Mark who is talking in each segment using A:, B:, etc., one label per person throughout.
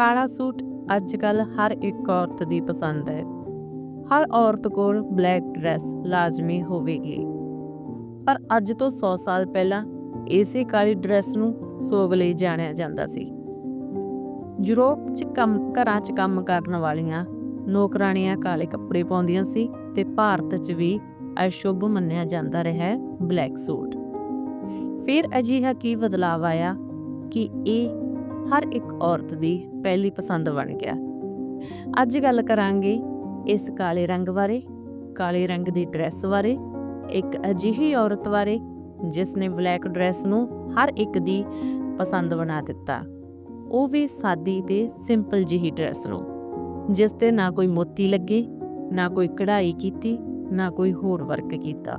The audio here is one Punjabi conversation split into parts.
A: ਕਾਲਾ ਸੂਟ ਅੱਜ ਕੱਲ ਹਰ ਇੱਕ ਔਰਤ ਦੀ ਪਸੰਦ ਹੈ। ਹਰ ਔਰਤ ਕੋਲ ਬਲੈਕ ਡਰੈਸ ਲਾਜ਼ਮੀ ਹੋਵੇਗੀ। ਪਰ ਅੱਜ ਤੋਂ 100 ਸਾਲ ਪਹਿਲਾਂ ਇਸੇ ਕਾਲੀ ਡਰੈਸ ਨੂੰ ਸੋਗ ਲਈ ਜਾਣਿਆ ਜਾਂਦਾ ਸੀ। ਯੂਰਪ 'ਚ ਕੰਮ, ਘਰਾਂ 'ਚ ਕੰਮ ਕਰਨ ਵਾਲੀਆਂ ਨੌਕਰਾਣੀਆਂ ਕਾਲੇ ਕੱਪੜੇ ਪਾਉਂਦੀਆਂ ਸੀ ਤੇ ਭਾਰਤ 'ਚ ਵੀ ਅਸ਼ੁਭ ਮੰਨਿਆ ਜਾਂਦਾ ਰਿਹਾ ਹੈ ਬਲੈਕ ਸੂਟ। ਫਿਰ ਅਜਿਹਾ ਕੀ ਬਦਲਾਅ ਆਇਆ ਕਿ ਇਹ ਹਰ ਇੱਕ ਔਰਤ ਦੀ ਪਹਿਲੀ ਪਸੰਦ ਬਣ ਗਿਆ। ਅੱਜ ਗੱਲ ਕਰਾਂਗੇ ਇਸ ਕਾਲੇ ਰੰਗ ਬਾਰੇ, ਕਾਲੇ ਰੰਗ ਦੀ ਡਰੈਸ ਬਾਰੇ, ਇੱਕ ਅਜਿਹੀ ਔਰਤ ਬਾਰੇ, ਜਿਸ ਨੇ ਬਲੈਕ ਡਰੈਸ ਨੂੰ ਹਰ ਇੱਕ ਦੀ ਪਸੰਦ ਬਣਾ ਦਿੱਤਾ। ਉਹ ਵੀ ਸਾਦੀ ਤੇ ਸਿੰਪਲ ਜਿਹੀ ਡਰੈਸ ਨੂੰ, ਜਿਸ ਤੇ ਨਾ ਕੋਈ ਮੋਤੀ ਲੱਗੇ, ਨਾ ਕੋਈ ਕਢਾਈ ਕੀਤੀ, ਨਾ ਕੋਈ ਹੋਰ ਵਰਕ ਕੀਤਾ।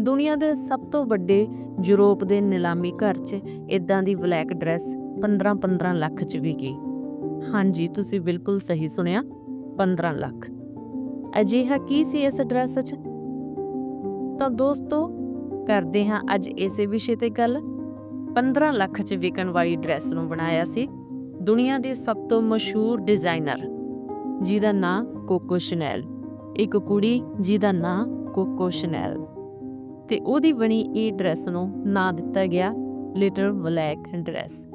A: ਦੁਨੀਆ ਦੇ ਸਭ ਤੋਂ ਵੱਡੇ ਯੂਰਪ ਦੇ ਨਿਲਾਮੀ ਘਰ 'ਚ ਇਦਾਂ ਦੀ ਬਲੈਕ ਡਰੈਸ 15-15 ਲੱਖ 'ਚ ਵਿਕੀ ਹਾਂਜੀ, ਤੁਸੀਂ ਬਿਲਕੁਲ ਸਹੀ ਸੁਣਿਆ 15 ਲੱਖ। ਅਜਿਹਾ ਕੀ ਸੀ ਇਸ ਡਰੈਸ 'ਚ? ਤਾਂ ਦੋਸਤੋ, ਕਰਦੇ ਹਾਂ ਅੱਜ ਇਸੇ ਵਿਸ਼ੇ ਤੇ ਗੱਲ। 15 ਲੱਖ 'ਚ ਵਿਕਣ ਵਾਲੀ ਡਰੈਸ ਨੂੰ ਬਣਾਇਆ ਸੀ ਦੁਨੀਆ ਦੇ ਸਭ ਤੋਂ ਮਸ਼ਹੂਰ ਡਿਜ਼ਾਈਨਰ ਜਿਹਦਾ ਨਾਂ ਕੋਕੋ ਸ਼ਨੈਲ ਇੱਕ ਕੁੜੀ ਜਿਹਦਾ ਨਾਂ ਕੋਕੋ ਸ਼ਨੈਲ ਤੇ ਉਹਦੀ ਬਣੀ ਇਹ ਡਰੈਸ ਨੂੰ ਨਾਂ ਦਿੱਤਾ ਗਿਆ ਲਿਟਲ ਬਲੈਕ ਡਰੈਸ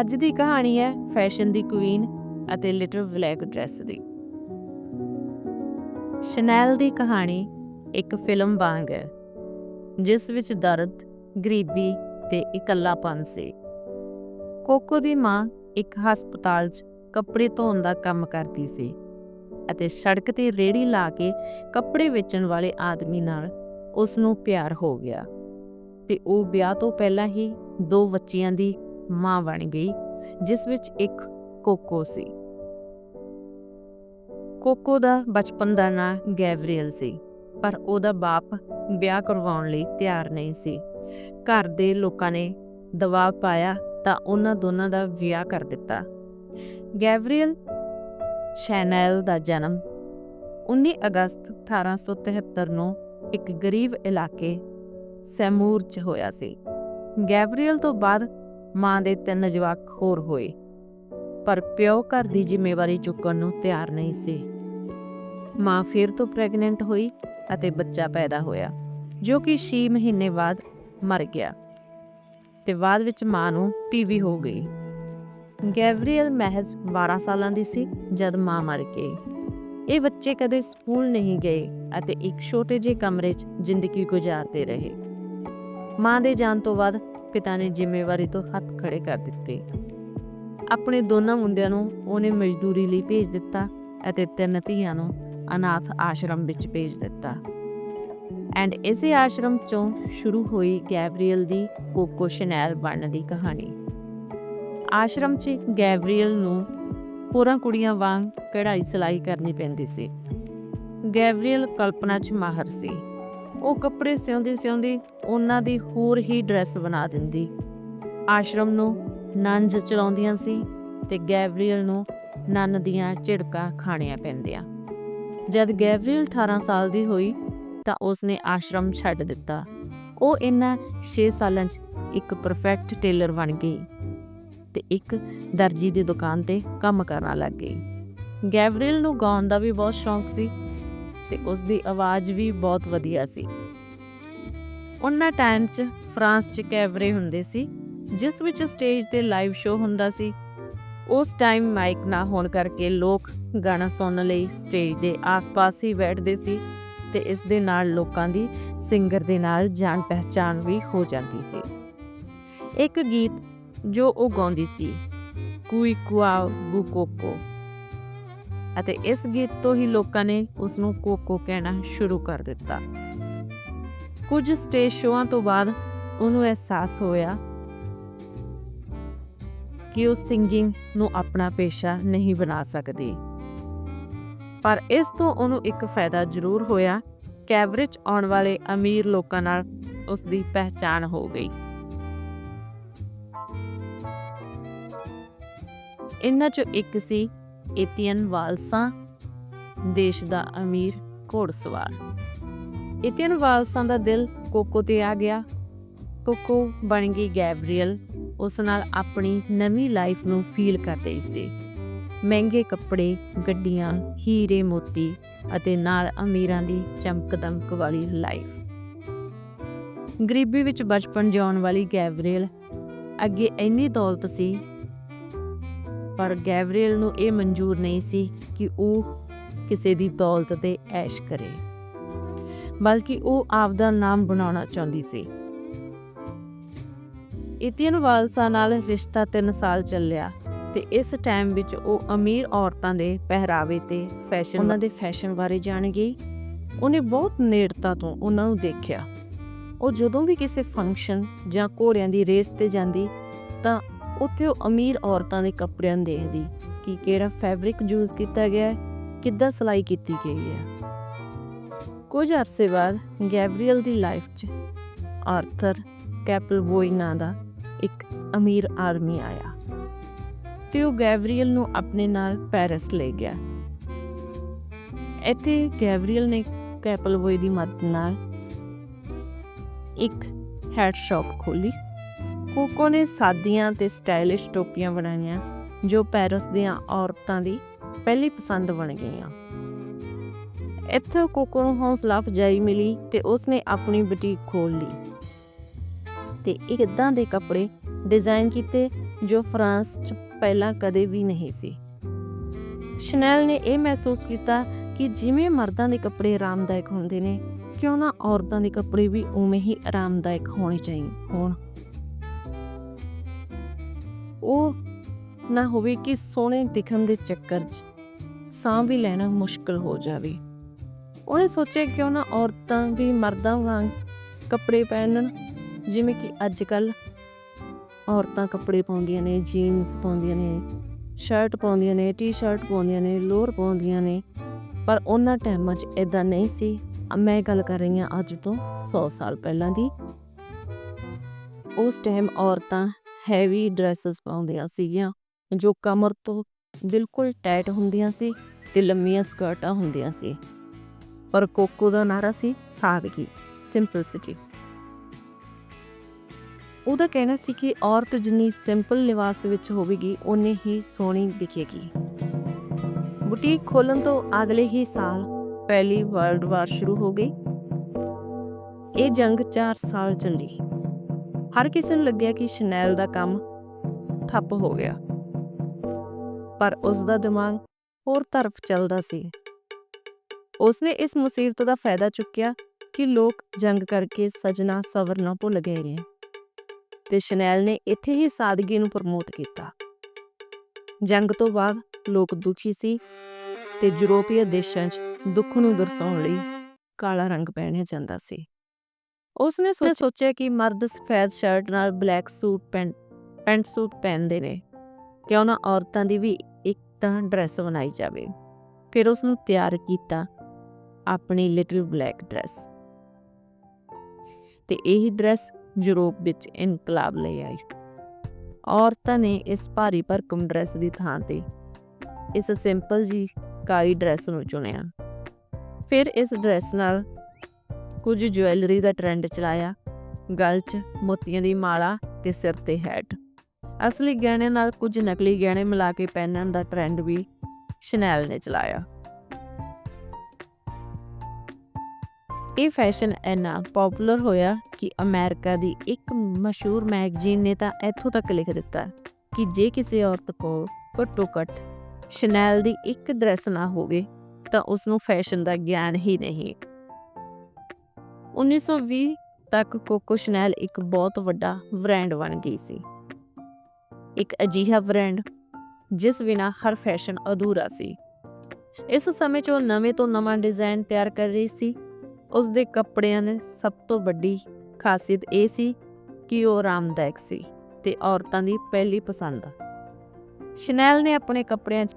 A: ਅੱਜ ਦੀ ਕਹਾਣੀ ਹੈ ਫੈਸ਼ਨ ਦੀ ਕੁਈਨ ਅਤੇ ਲਿਟਲ ਬਲੈਕ ਡਰੈਸ ਦੀ। ਸ਼ਨੈਲ ਦੀ ਕਹਾਣੀ ਇੱਕ ਫਿਲਮ ਵਾਂਗ ਹੈ, ਜਿਸ ਵਿੱਚ ਦਰਦ, ਗਰੀਬੀ ਤੇ ਇਕੱਲਾਪਨ ਸੀ। ਕੋਕੋ ਦੀ ਮਾਂ ਇੱਕ ਹਸਪਤਾਲ 'ਚ ਕੱਪੜੇ ਧੋਣ ਦਾ ਕੰਮ ਕਰਦੀ ਸੀ ਅਤੇ ਸੜਕ ਤੇ ਰੇੜੀ ਲਾ ਕੇ ਕੱਪੜੇ ਵੇਚਣ ਵਾਲੇ ਆਦਮੀ ਨਾਲ ਉਸ ਨੂੰ ਪਿਆਰ ਹੋ ਗਿਆ। ਤੇ ਉਹ ਵਿਆਹ ਤੋਂ ਪਹਿਲਾਂ ਹੀ ਦੋ ਬੱਚਿਆਂ ਦੀ ਮਾਂ ਬਣ ਗਈ, ਜਿਸ ਵਿੱਚ ਇੱਕ ਕੋਕੋ ਸੀ। ਕੋਕੋ ਦਾ ਬਚਪਨ ਦਾ ਨਾਂ ਗੈਬਰੀਅਲ ਸੀ, ਪਰ ਉਹਦਾ ਬਾਪ ਵਿਆਹ ਕਰਵਾਉਣ ਲਈ ਤਿਆਰ ਨਹੀਂ ਸੀ। ਘਰ ਦੇ ਲੋਕਾਂ ਨੇ ਦਬਾਅ ਪਾਇਆ ਤਾਂ ਉਹਨਾਂ ਦੋਨਾਂ ਦਾ ਵਿਆਹ ਕਰ ਦਿੱਤਾ। ਗੈਬਰੀਅਲ ਸ਼ੈਨਲ ਦਾ ਜਨਮ 19 ਅਗਸਤ 1873 ਨੂੰ ਇੱਕ ਗਰੀਬ ਇਲਾਕੇ ਸੈਮੂਰ 'ਚ ਹੋਇਆ ਸੀ। ਗੈਬਰੀਅਲ ਤੋਂ ਬਾਅਦ ਮਾਂ ਦੇ ਤਿੰਨ ਜਵਾਕ ਹੋਰ ਹੋਏ। ਪਰ ਪਿਓ ਘਰ ਦੀ ਜ਼ਿੰਮੇਵਾਰੀ ਚੁੱਕਣ ਨੂੰ ਤਿਆਰ ਨਹੀਂ ਸੀ। ਮਾਂ ਫਿਰ ਤੋਂ ਪ੍ਰੈਗਨੈਂਟ ਹੋਈ ਅਤੇ ਬੱਚਾ ਪੈਦਾ ਹੋਇਆ, ਜੋ ਕਿ 6 ਮਹੀਨੇ ਬਾਅਦ ਮਰ ਗਿਆ ਤੇ ਬਾਅਦ ਵਿੱਚ ਮਾਂ ਨੂੰ ਟੀਵੀ ਹੋ ਗਈ। ਗੈਬਰੀਅਲ ਮਹਿਜ਼ 12 ਸਾਲਾਂ ਦੀ ਸੀ ਜਦ ਮਾਂ ਮਰ ਗਈ। ਇਹ ਬੱਚੇ ਕਦੇ ਸਕੂਲ ਨਹੀਂ ਗਏ ਅਤੇ ਇੱਕ ਛੋਟੇ ਜਿਹੇ ਕਮਰੇ 'ਚ ਜ਼ਿੰਦਗੀ ਗੁਜ਼ਾਰਦੇ ਰਹੇ। ਮਾਂ ਦੇ ਜਾਣ ਤੋਂ ਬਾਅਦ ਪਿਤਾ ਨੇ ਜ਼ਿੰਮੇਵਾਰੀ ਤੋਂ ਹੱਥ ਖੜੇ ਕਰ ਦਿੱਤੇ। ਆਪਣੇ ਦੋਨਾਂ ਮੁੰਡਿਆਂ ਨੂੰ ਉਹਨੇ ਮਜ਼ਦੂਰੀ ਲਈ ਭੇਜ ਦਿੱਤਾ ਅਤੇ ਤਿੰਨ ਧੀਆਂ ਨੂੰ ਅਨਾਥ ਆਸ਼ਰਮ ਵਿੱਚ ਭੇਜ ਦਿੱਤਾ। ਐਂਡ ਇਸੇ ਆਸ਼ਰਮ ਚੋਂ ਸ਼ੁਰੂ ਹੋਈ ਗੈਬਰੀਅਲ ਦੀ ਕੋਕੋ ਸ਼ਨੈਲ ਬਣਨ ਦੀ ਕਹਾਣੀ। ਆਸ਼ਰਮ 'ਚ ਗੈਬਰੀਅਲ ਨੂੰ ਹੋਰਾਂ ਕੁੜੀਆਂ ਵਾਂਗ ਕਢਾਈ ਸਿਲਾਈ ਕਰਨੀ ਪੈਂਦੀ ਸੀ। ਗੈਬਰੀਅਲ ਕਲਪਨਾ 'ਚ ਮਾਹਰ ਸੀ। ਉਹ ਕੱਪੜੇ ਸਿਉਂਦੀ ਸਿਉਂਦੀ ਉਹਨਾਂ ਦੀ ਹੋਰ ਹੀ ਡਰੈਸ ਬਣਾ ਦਿੰਦੀ। ਆਸ਼ਰਮ ਨੂੰ ਨੰਜ ਚਲਾਉਂਦੀਆਂ ਸੀ ਤੇ ਗੈਬਰੀਅਲ ਨੂੰ ਨੰਨ ਦੀਆਂ ਝਿੜਕਾਂ ਖਾਣੀਆਂ ਪੈਂਦੀਆਂ। ਜਦ ਗੈਬਰੀਅਲ 18 ਸਾਲ ਦੀ ਹੋਈ ਤਾਂ ਉਸਨੇ ਆਸ਼ਰਮ ਛੱਡ ਦਿੱਤਾ। ਉਹ ਇਨਾਂ 6 ਸਾਲਾਂ 'ਚ ਇੱਕ ਪਰਫੈਕਟ ਟੇਲਰ ਬਣ ਗਈ ਤੇ ਇੱਕ ਦਰਜੀ ਦੀ ਦੁਕਾਨ ਤੇ ਕੰਮ ਕਰਨ ਲੱਗ ਗਈ। ਗੈਬਰੀਅਲ ਨੂੰ ਗਾਉਣ ਦਾ ਵੀ ਬਹੁਤ ਸ਼ੌਂਕ ਸੀ। ਤੇ ਉਸ ਦੀ ਆਵਾਜ਼ ਵੀ ਬਹੁਤ ਵਧੀਆ ਸੀ। ਉਹਨਾਂ ਟਾਈਮ 'ਚ ਫਰਾਂਸ 'ਚ ਕੈਬਰੇ ਹੁੰਦੇ ਸੀ, ਜਿਸ ਵਿੱਚ ਸਟੇਜ ਤੇ ਲਾਈਵ ਸ਼ੋਅ ਹੁੰਦਾ ਸੀ। ਉਸ ਟਾਈਮ ਮਾਈਕ ਨਾ ਹੋਣ ਕਰਕੇ ਲੋਕ ਗਾਣਾ ਸੁਣਨ ਲਈ ਸਟੇਜ ਦੇ ਆਸ-ਪਾਸ ਹੀ ਬੈਠਦੇ ਸੀ ਤੇ ਇਸ ਦੇ ਨਾਲ ਲੋਕਾਂ ਦੀ ਸਿੰਗਰ ਦੇ ਨਾਲ ਜਾਣ ਪਹਿਚਾਨ ਵੀ ਹੋ ਜਾਂਦੀ ਸੀ। ਇੱਕ ਗੀਤ ਜੋ ਉਹ ਗਾਉਂਦੀ ਸੀ ਕੁਈ ਕੁਆ ਬੂ ਕੋਕੋ ਅਤੇ ਇਸ ਗੀਤ ਤੋਂ ਹੀ ਲੋਕਾਂ ਨੇ ਉਸ ਨੂੰ ਕੋਕੋ ਕਹਿਣਾ ਸ਼ੁਰੂ ਕਰ ਦਿੱਤਾ। ਕੁਝ ਸਟੇਜ ਸ਼ੋਆਂ ਤੋਂ ਬਾਅਦ ਉਹਨੂੰ ਅਹਿਸਾਸ ਹੋਇਆ ਕਿ ਉਹ ਸਿੰਗਿੰਗ ਨੂੰ ਆਪਣਾ ਪੇਸ਼ਾ ਨਹੀਂ ਬਣਾ ਸਕਦੀ। ਪਰ ਇਸ ਤੋਂ ਉਹਨੂੰ ਇੱਕ ਫਾਇਦਾ ਜ਼ਰੂਰ ਹੋਇਆ ਕੈਬਰਿਜ ਆਉਣ ਵਾਲੇ ਅਮੀਰ ਲੋਕਾਂ ਨਾਲ ਉਸ ਦੀ ਪਹਿਚਾਣ ਹੋ ਗਈ। ਇਨ੍ਹਾਂ ਚੋਂ ਇੱਕ ਸੀ ਏਤੀਅਨ ਵਾਲਸਾ, ਦੇਸ਼ ਦਾ ਅਮੀਰ ਘੋੜਸਵਾਰ। ਏਤੀਅਨ ਵਾਲਸਾਂ ਦਾ ਦਿਲ ਕੋਕੋ ਤੇ ਆ ਗਿਆ। ਕੋਕੋ ਬਣ ਗਈ ਗੈਬਰੀਅਲ। ਉਸ ਨਾਲ ਆਪਣੀ ਨਵੀਂ ਲਾਈਫ ਨੂੰ ਫੀਲ ਕਰ ਰਹੀ ਸੀ। ਮਹਿੰਗੇ ਕੱਪੜੇ, ਗੱਡੀਆਂ, ਹੀਰੇ ਮੋਤੀ ਅਤੇ ਨਾਲ ਅਮੀਰਾਂ ਦੀ ਚਮਕ ਦਮਕ ਵਾਲੀ ਲਾਈਫ। ਗਰੀਬੀ ਵਿੱਚ ਬਚਪਨ ਜਿਉਣ ਵਾਲੀ ਗੈਬਰੀਅਲ ਅੱਗੇ ਇੰਨੀ ਦੌਲਤ ਸੀ ਪਰ ਗੈਬਰੀਅਲ ਨੂੰ ਇਹ ਮਨਜ਼ੂਰ ਨਹੀਂ ਸੀ ਕਿ ਉਹ ਕਿਸੇ ਦੀ ਦੌਲਤ ਤੇ ਐਸ਼ ਕਰੇ ਬਲਕਿ ਉਹ ਆਪਦਾ ਨਾਮ ਬਣਾਉਣਾ ਚਾਹੁੰਦੀ ਸੀ। ਇਤਿਨ ਵਾਲਸਾ ਨਾਲ ਰਿਸ਼ਤਾ 3 ਸਾਲ ਚੱਲਿਆ ਤੇ ਇਸ ਟਾਈਮ ਵਿੱਚ ਉਹ ਅਮੀਰ ਔਰਤਾਂ ਦੇ ਪਹਿਰਾਵੇ ਤੇ ਫੈਸ਼ਨ ਉਹਨਾਂ ਦੇ ਫੈਸ਼ਨ ਬਾਰੇ ਜਾਣ ਗਈ। ਉਹਨੇ ਬਹੁਤ ਨੇੜਤਾ ਤੋਂ ਉਹਨਾਂ ਨੂੰ ਦੇਖਿਆ। ਉਹ ਜਦੋਂ ਵੀ ਕਿਸੇ ਫੰਕਸ਼ਨ ਜਾਂ ਘੋੜਿਆਂ ਦੀ ਰੇਸ ਤੇ ਜਾਂਦੀ ਤਾਂ ਉੱਥੇ ਉਹ ਅਮੀਰ ਔਰਤਾਂ ਦੇ ਕੱਪੜਿਆਂ ਨੂੰ ਦੇਖਦੀ ਕਿ ਕਿਹੜਾ ਫੈਬਰਿਕ ਯੂਜ਼ ਕੀਤਾ ਗਿਆ ਹੈ, ਕਿੱਦਾਂ ਸਿਲਾਈ ਕੀਤੀ ਗਈ ਹੈ। ਕੁਝ ਅਰਸੇ ਬਾਅਦ ਗੈਬਰੀਅਲ ਦੀ ਲਾਈਫ 'ਚ ਆਰਥਰ ਕੈਪਲਬੋਈ ਨਾਂ ਦਾ ਇੱਕ ਅਮੀਰ ਆਰਮੀ ਆਇਆ ਤੇ ਉਹ ਗੈਬਰੀਅਲ ਨੂੰ ਆਪਣੇ ਨਾਲ ਪੈਰਿਸ ਲੈ ਗਿਆ। ਇੱਥੇ ਗੈਬਰੀਅਲ ਨੇ ਕੈਪਲਬੋਈ ਦੀ ਮਦਦ ਨਾਲ ਇੱਕ ਹੈਡ ਸ਼ਾਪ ਖੋਲੀ ਕੋਕੋ ਨੇ ਸਾਦੀਆਂ ਤੇ ਸਟਾਈਲਿਸ਼ ਟੋਪੀਆਂ ਬਣਾਈਆਂ, ਜੋ ਪੈਰਿਸ ਦੀਆਂ ਔਰਤਾਂ ਦੀ ਪਹਿਲੀ ਪਸੰਦ ਬਣ ਗਈਆਂ। ਇੱਥੇ ਕੋਕੋ ਨੂੰ ਹੌਸਲਾ ਅਫਜਾਈ ਮਿਲੀ ਤੇ ਉਸਨੇ ਆਪਣੀ ਬੁਟੀਕ ਖੋਲ ਲਈ ਤੇ ਇਦਾਂ ਦੇ ਕੱਪੜੇ ਡਿਜ਼ਾਈਨ ਕੀਤੇ ਜੋ ਫਰਾਂਸ 'ਚ ਪਹਿਲਾਂ ਕਦੇ ਵੀ ਨਹੀਂ ਸੀ। ਸ਼ਨੈਲ ਨੇ ਇਹ ਮਹਿਸੂਸ ਕੀਤਾ ਕਿ ਜਿਵੇਂ ਮਰਦਾਂ ਦੇ ਕੱਪੜੇ ਆਰਾਮਦਾਇਕ ਹੁੰਦੇ ਨੇ, ਕਿਉਂ ਨਾ ਔਰਤਾਂ ਦੇ ਕੱਪੜੇ ਵੀ ਉਵੇਂ ਹੀ ਆਰਾਮਦਾਇਕ ਹੋਣੇ ਚਾਹੀਦੇ ਹੋਣ। ਉਹ ਨਾ ਹੋਵੇ ਕਿ ਸੋਹਣੇ ਦਿਖਣ ਦੇ ਚੱਕਰ 'ਚ ਸਾਹ ਵੀ ਲੈਣਾ ਮੁਸ਼ਕਲ ਹੋ ਜਾਵੇ। ਉਹਨੇ ਸੋਚਿਆ ਕਿਉਂ ਨਾ ਔਰਤਾਂ ਵੀ ਮਰਦਾਂ ਵਾਂਗ ਕੱਪੜੇ ਪਹਿਨਣ, ਜਿਵੇਂ ਕਿ ਅੱਜ ਕੱਲ ਔਰਤਾਂ ਕੱਪੜੇ ਪਾਉਂਦੀਆਂ ਨੇ, ਜੀਨਸ ਪਾਉਂਦੀਆਂ ਨੇ, ਸ਼ਰਟ ਪਾਉਂਦੀਆਂ ਨੇ, ਟੀ-ਸ਼ਰਟ ਪਾਉਂਦੀਆਂ ਨੇ, ਲੋਅਰ ਪਾਉਂਦੀਆਂ ਨੇ, ਪਰ ਉਹਨਾਂ ਟਾਈਮਾਂ 'ਚ ਇਦਾਂ ਨਹੀਂ ਸੀ। ਮੈਂ ਗੱਲ ਕਰ ਰਹੀ ਹਾਂ ਅੱਜ ਤੋਂ 100 ਸਾਲ ਪਹਿਲਾਂ ਦੀ। ਉਸ ਟਾਈਮ ਔਰਤਾਂ ਹੈਵੀ ਡਰੈਸਸ ਪਾਉਂਦੀਆਂ ਸੀਗੀਆਂ, ਜੋ ਕਮਰ ਤੋਂ ਬਿਲਕੁਲ ਟਾਈਟ ਹੁੰਦੀਆਂ ਸੀ ਤੇ ਲੰਮੀਆਂ ਸਕਰਟਾਂ ਹੁੰਦੀਆਂ ਸੀ। ਪਰ ਕੋਕੋ ਦਾ ਨਾਰਾ ਸੀ ਸਾਦਗੀ ਸਿੰਪਲਿਸਿਟੀ ਉਹਦਾ ਕਹਿਣਾ ਸੀ ਕਿ ਔਰਤ ਜਿੰਨੀ ਸਿੰਪਲ ਲਿਬਾਸ ਵਿੱਚ ਹੋਵੇਗੀ, ਓਨੀ ਹੀ ਸੋਹਣੀ ਦਿਖੇਗੀ। ਬੁਟੀਕ ਖੋਲਣ ਤੋਂ ਅਗਲੇ ਹੀ ਸਾਲ ਪਹਿਲੀ ਵਰਲਡ ਵਾਰ ਸ਼ੁਰੂ ਹੋ ਗਈ। ਇਹ ਜੰਗ 4 ਸਾਲ ਚੱਲੀ। ਹਰ ਕਿਸੇ ਨੂੰ ਲੱਗਿਆ ਕਿ ਸ਼ਨੈਲ ਦਾ ਕੰਮ ਠੱਪ ਹੋ ਗਿਆ। ਪਰ ਉਸ ਦਾ ਦਿਮਾਗ ਹੋਰ ਤਰਫ ਚੱਲਦਾ ਸੀ। ਉਸਨੇ ਇਸ ਮੁਸੀਬਤ ਦਾ ਫਾਇਦਾ ਚੁੱਕਿਆ ਕਿ ਲੋਕ ਜੰਗ ਕਰਕੇ ਸਜਣਾ ਸਵਰਨਾ ਭੁੱਲ ਗਏ ਨੇ ਤੇ ਸ਼ਨੈਲ ਨੇ ਇੱਥੇ ਹੀ ਸਾਦਗੀ ਨੂੰ ਪ੍ਰਮੋਟ ਕੀਤਾ। ਜੰਗ ਤੋਂ ਬਾਅਦ ਲੋਕ ਦੁਖੀ ਸੀ ਤੇ ਯੂਰਪੀਅ ਦੇਸ਼ਾਂ 'ਚ ਦੁੱਖ ਨੂੰ ਦਰਸਾਉਣ ਲਈ ਕਾਲਾ ਰੰਗ ਪਹਿਨਿਆ ਜਾਂਦਾ ਸੀ। ਉਸਨੇ ਸੋਚਿਆ ਕਿ ਮਰਦ ਸਫੈਦ ਸ਼ਰਟ ਨਾਲ black suit pant pant suit ਪਹਿਨਦੇ ਨੇ ਕਿਉਂ ਨਾ ਔਰਤਾਂ ਦੀ ਵੀ ਇੱਕ ਤਾਂ ਡਰੈਸ ਬਣਾਈ ਜਾਵੇ। ਫਿਰ ਉਸ ਨੂੰ ਤਿਆਰ ਕੀਤਾ ਆਪਣੀ ਲਿਟਲ ਬਲੈਕ ਡਰੈਸ। ਤੇ ਇਹ ਡਰੈਸ ਯੂਰਪ ਵਿੱਚ ਇਨਕਲਾਬ ਲੈ ਆਈ। ਔਰਤਾਂ ਨੇ ਇਸ ਭਾਰੀ ਭਰਕਮ ਡਰੈਸ ਦੀ ਥਾਂ ਤੇ ਇਸ ਸਿੰਪਲ ਜੀ ਕਾਲੀ ਡਰੈਸ ਨੂੰ ਚੁਣਿਆ। ਫਿਰ ਇਸ ਡਰੈਸ ਨਾਲ ਕੁਝ ਜੁਐਲਰੀ ਦਾ ਟ੍ਰੈਂਡ ਚਲਾਇਆ। ਗਲ 'ਚ ਮੋਤੀਆਂ ਦੀ ਮਾਲਾ ਤੇ ਸਿਰ ਤੇ ਹੈਟ ਅਸਲੀ ਗਹਿਣੇ ਨਾਲ ਕੁਝ ਨਕਲੀ ਗਹਿਣੇ ਮਿਲਾ ਕੇ ਪਹਿਨਣ ਦਾ ਟ੍ਰੈਂਡ ਵੀ ਸ਼ਨੈਲ ਨੇ ਚਲਾਇਆ। ਇਹ ਫੈਸ਼ਨ ਇੰਨਾ ਪਪੂਲਰ ਹੋਇਆ ਕਿ ਅਮਰੀਕਾ ਦੀ ਇੱਕ ਮਸ਼ਹੂਰ ਮੈਗਜ਼ੀਨ ਨੇ ਤਾਂ ਇੱਥੋਂ ਤੱਕ ਲਿਖ ਦਿੱਤਾ ਕਿ ਜੇ ਕਿਸੇ ਔਰਤ ਕੋਲ ਘੱਟੋ ਘੱਟ ਸ਼ਨੈਲ ਦੀ ਇੱਕ ਡਰੈਸ ਨਾ ਹੋਵੇ ਤਾਂ ਉਸ ਨੂੰ ਫੈਸ਼ਨ ਦਾ ਗਿਆਨ ਹੀ ਨਹੀਂ। 1920 ਤੱਕ ਕੋਕੋ ਸ਼ਨੈਲ ਇੱਕ ਬਹੁਤ ਵੱਡਾ ਬ੍ਰਾਂਡ ਬਣ ਗਈ ਸੀ। ਇੱਕ ਅਜੀਹਾ ਬ੍ਰਾਂਡ, ਜਿਸ ਬਿਨਾ ਹਰ ਫੈਸ਼ਨ ਅਧੂਰਾ ਸੀ। ਇਸ ਸਮੇਂ 'ਚ ਉਹ ਨਵੇਂ ਤੋਂ ਨਵਾਂ ਡਿਜ਼ਾਈਨ ਤਿਆਰ ਕਰ ਰਹੀ ਸੀ। ਉਸ ਦੇ ਕੱਪੜਿਆਂ ਨੇ ਸਭ ਤੋਂ ਵੱਡੀ ਖਾਸੀਅਤ ਇਹ ਸੀ ਕਿ ਉਹ ਆਰਾਮਦਾਇਕ ਸੀ ਤੇ ਔਰਤਾਂ ਦੀ ਪਹਿਲੀ ਪਸੰਦ। ਸ਼ਨੈਲ ਨੇ ਆਪਣੇ ਕੱਪੜਿਆਂ 'ਚ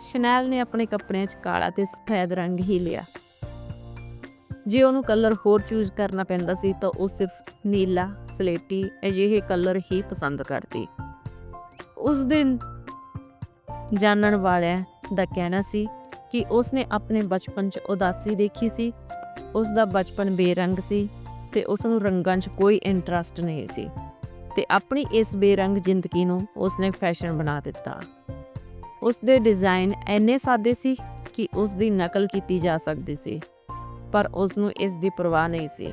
A: ਸ਼ਨੈਲ ਨੇ ਆਪਣੇ ਕੱਪੜਿਆਂ 'ਚ ਕਾਲਾ ਤੇ ਸਫੈਦ ਰੰਗ ਹੀ ਲਿਆ। ਜੇ ਉਹਨੂੰ ਕਲਰ ਹੋਰ ਚੂਜ਼ ਕਰਨਾ ਪੈਂਦਾ ਸੀ ਤਾਂ ਉਹ ਸਿਰਫ ਨੀਲਾ, ਸਲੇਟੀ, ਅਜਿਹੇ ਕਲਰ ਹੀ ਪਸੰਦ ਕਰਦੀ। ਉਸ ਦਿਨ ਜਾਣਨ ਵਾਲਿਆਂ ਦਾ ਕਹਿਣਾ ਸੀ ਕਿ ਉਸਨੇ ਆਪਣੇ ਬਚਪਨ 'ਚ ਉਦਾਸੀ ਦੇਖੀ ਸੀ ਉਸ ਦਾ ਬਚਪਨ ਬੇਰੰਗ ਸੀ ਤੇ ਉਸ ਨੂੰ ਰੰਗਾਂ 'ਚ ਕੋਈ ਇੰਟਰਸਟ ਨਹੀਂ ਸੀ ਤੇ ਆਪਣੀ ਇਸ ਬੇਰੰਗ ਜ਼ਿੰਦਗੀ ਨੂੰ ਉਸਨੇ ਫੈਸ਼ਨ ਬਣਾ ਦਿੱਤਾ। ਉਸ ਦੇ ਡਿਜ਼ਾਈਨ ਐਨੇ ਸਾਦੇ ਸੀ ਕਿ ਉਸ ਦੀ ਨਕਲ ਕੀਤੀ ਜਾ ਸਕਦੀ ਸੀ। ਪਰ ਉਸ ਨੂੰ ਇਸ ਦੀ ਪਰਵਾਹ ਨਹੀਂ ਸੀ।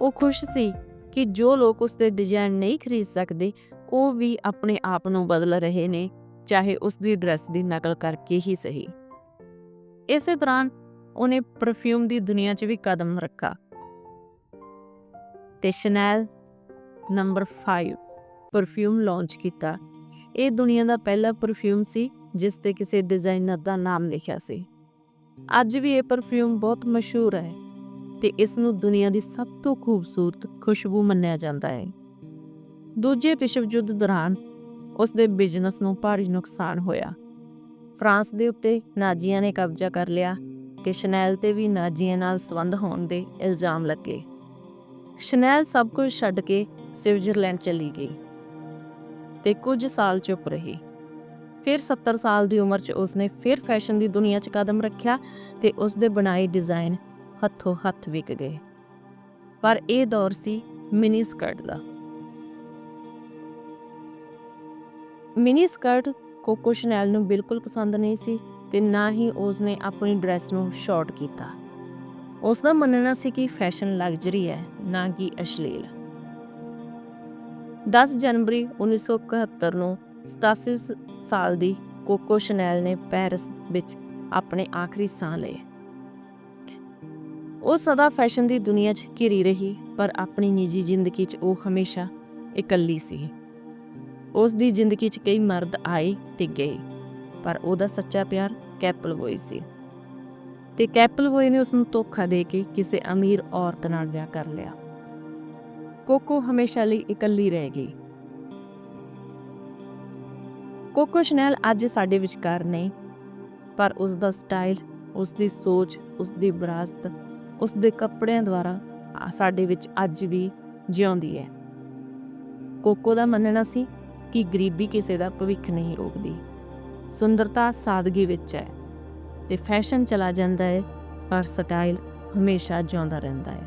A: ਉਹ ਖੁਸ਼ ਸੀ ਕਿ ਜੋ ਲੋਕ ਉਸ ਦੇ ਡਿਜ਼ਾਈਨ ਨਹੀਂ ਖਰੀਦ ਸਕਦੇ, ਉਹ ਵੀ ਆਪਣੇ ਆਪ ਨੂੰ ਬਦਲ ਰਹੇ ਨੇ, ਚਾਹੇ ਉਸ ਦੀ ਡਰੈਸ ਦੀ ਨਕਲ ਕਰਕੇ ਹੀ ਸਹੀ। ਇਸੇ ਦੌਰਾਨ ਉਹਨੇ ਪਰਫਿਊਮ ਦੀ ਦੁਨੀਆ 'ਚ ਵੀ ਕਦਮ ਰੱਖਾ। ਤੇ ਸ਼ਨੈਲ ਨੰਬਰ 5 ਪਰਫਿਊਮ ਲਾਂਚ ਕੀਤਾ। ਇਹ ਦੁਨੀਆ ਦਾ ਪਹਿਲਾ ਪਰਫਿਊਮ ਸੀ, ਜਿਸ ਤੇ ਕਿਸੇ ਡਿਜ਼ਾਈਨਰ ਦਾ ਨਾਮ ਲਿਖਿਆ ਸੀ। ਅੱਜ ਵੀ ਇਹ ਪਰਫਿਊਮ ਬਹੁਤ ਮਸ਼ਹੂਰ ਹੈ ਤੇ ਇਸ ਨੂੰ ਦੁਨੀਆ ਦੀ ਸਭ ਤੋਂ ਖੂਬਸੂਰਤ ਖੁਸ਼ਬੂ ਮੰਨਿਆ ਜਾਂਦਾ ਹੈ। ਦੂਜੇ ਵਿਸ਼ਵ ਯੁੱਧ ਦੌਰਾਨ ਉਸ ਦੇ ਬਿਜ਼ਨਸ ਨੂੰ ਭਾਰੀ ਨੁਕਸਾਨ ਹੋਇਆ। ਫਰਾਂਸ ਦੇ ਉੱਤੇ ਨਾਜ਼ੀਆਂ ਨੇ ਕਬਜ਼ਾ ਕਰ ਲਿਆ ਕਿ ਸ਼ਨੈਲ ਤੇ ਵੀ ਨਾਜ਼ੀਆਂ ਨਾਲ ਸੰਬੰਧ ਹੋਣ ਦੇ ਇਲਜ਼ਾਮ ਲੱਗੇ। ਸ਼ਨੈਲ ਸਭ ਕੁਝ ਛੱਡ ਕੇ ਸਵਿਟਜ਼ਰਲੈਂਡ ਚਲੀ ਗਈ ਤੇ ਕੁਝ ਸਾਲ ਚੁੱਪ ਰਹੀ। ਫਿਰ 70 ਸਾਲ ਦੀ ਉਮਰ 'ਚ ਉਸਨੇ ਫਿਰ ਫੈਸ਼ਨ ਦੀ ਦੁਨੀਆ 'ਚ ਕਦਮ ਰੱਖਿਆ ਤੇ ਉਸ ਦੇ ਬਣਾਏ ਡਿਜ਼ਾਈਨ ਹੱਥੋਂ ਹੱਥ ਵਿਕ ਗਏ। ਪਰ ਇਹ ਦੌਰ ਸੀ ਮਿਨੀ ਸਕਰਟ ਦਾ। ਮਿਨੀ ਸਕਰਟ ਕੋਕੋ ਸ਼ਨੈਲ ਨੂੰ ਬਿਲਕੁਲ ਪਸੰਦ ਨਹੀਂ ਸੀ ਤੇ ਨਾ ਹੀ ਉਸਨੇ ਆਪਣੀ ਡਰੈਸ ਨੂੰ ਸ਼ਾਰਟ ਕੀਤਾ। ਉਸ ਦਾ ਮੰਨਣਾ ਸੀ ਕਿ ਫੈਸ਼ਨ ਲਗਜ਼ਰੀ ਹੈ, ਨਾ ਕਿ ਅਸ਼ਲੀਲ। 10 ਜਨਵਰੀ 1971 ਨੂੰ 87 ਸਾਲ ਦੀ ਕੋਕੋ ਸ਼ਨੈਲ ਨੇ ਪੈਰਿਸ ਵਿੱਚ ਆਪਣੇ ਆਖਰੀ ਸਾਹ ਲਏ। ਉਹ ਸਦਾ ਫੈਸ਼ਨ ਦੀ ਦੁਨੀਆ 'ਚ ਘਿਰੀ ਰਹੀ, ਪਰ ਆਪਣੀ ਨਿੱਜੀ ਜ਼ਿੰਦਗੀ 'ਚ ਉਹ ਹਮੇਸ਼ਾ ਇਕੱਲੀ ਸੀ। ਉਸ ਦੀ ਜ਼ਿੰਦਗੀ 'ਚ ਕਈ ਮਰਦ ਆਏ ਤੇ ਗਏ, ਪਰ ਉਹਦਾ ਸੱਚਾ ਪਿਆਰ ਕੈਪਲਵੋਈ ਸੀ। ਤੇ ਕੈਪਲਵੋਈ ਨੇ ਉਸ ਨੂੰ ਧੋਖਾ ਦੇ ਕੇ ਕਿਸੇ ਅਮੀਰ ਔਰਤ ਨਾਲ ਵਿਆਹ ਕਰ ਲਿਆ। ਕੋਕੋ ਹਮੇਸ਼ਾ ਲਈ ਇਕੱਲੀ ਰਹਿ ਗਈ। ਕੋਕੋ ਸ਼ਨੈਲ ਅੱਜ ਸਾਡੇ ਵਿਚਕਾਰ ਨਹੀਂ, ਪਰ ਉਸ ਦਾ ਸਟਾਈਲ ਉਸ ਦੀ ਸੋਚ ਉਸ ਦੀ ਵਿਰਾਸਤ ਉਸ ਦੇ ਕੱਪੜਿਆਂ ਦੁਆਰਾ ਸਾਡੇ ਵਿੱਚ ਅੱਜ ਵੀ ਜਿਉਂਦੀ ਹੈ। ਕੋਕੋ ਦਾ ਮੰਨਣਾ ਸੀ ਕਿ ਗਰੀਬੀ ਕਿਸੇ ਦਾ ਭਵਿੱਖ ਨਹੀਂ ਰੋਕਦੀ। ਸੁੰਦਰਤਾ ਸਾਦਗੀ ਵਿੱਚ ਹੈ ਤੇ ਫੈਸ਼ਨ ਚਲਾ ਜਾਂਦਾ ਹੈ, ਪਰ ਸਟਾਈਲ ਹਮੇਸ਼ਾ ਜਿਉਂਦਾ ਰਹਿੰਦਾ ਹੈ।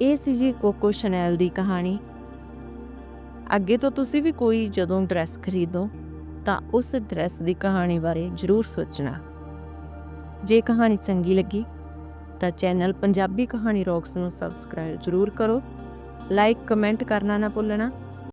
A: ਇਹ ਸੀ ਜੀ ਕੋਕੋ ਸ਼ਨੈਲ ਦੀ ਕਹਾਣੀ। ਅੱਗੇ ਤੋਂ ਤੁਸੀਂ ਵੀ ਕੋਈ ਜਦੋਂ ਡਰੈਸ ਖਰੀਦੋ, ਤਾਂ ਉਸ ਡਰੈਸ ਦੀ ਕਹਾਣੀ ਬਾਰੇ ਜ਼ਰੂਰ ਸੋਚਣਾ। ਜੇ ਕਹਾਣੀ ਚੰਗੀ ਲੱਗੀ, ਤਾਂ ਚੈਨਲ ਪੰਜਾਬੀ ਕਹਾਣੀ ਰੌਕਸ ਨੂੰ ਸਬਸਕ੍ਰਾਈਬ ਜ਼ਰੂਰ ਕਰੋ। ਲਾਈਕ, ਕਮੈਂਟ ਕਰਨਾ ਨਾ ਭੁੱਲਣਾ।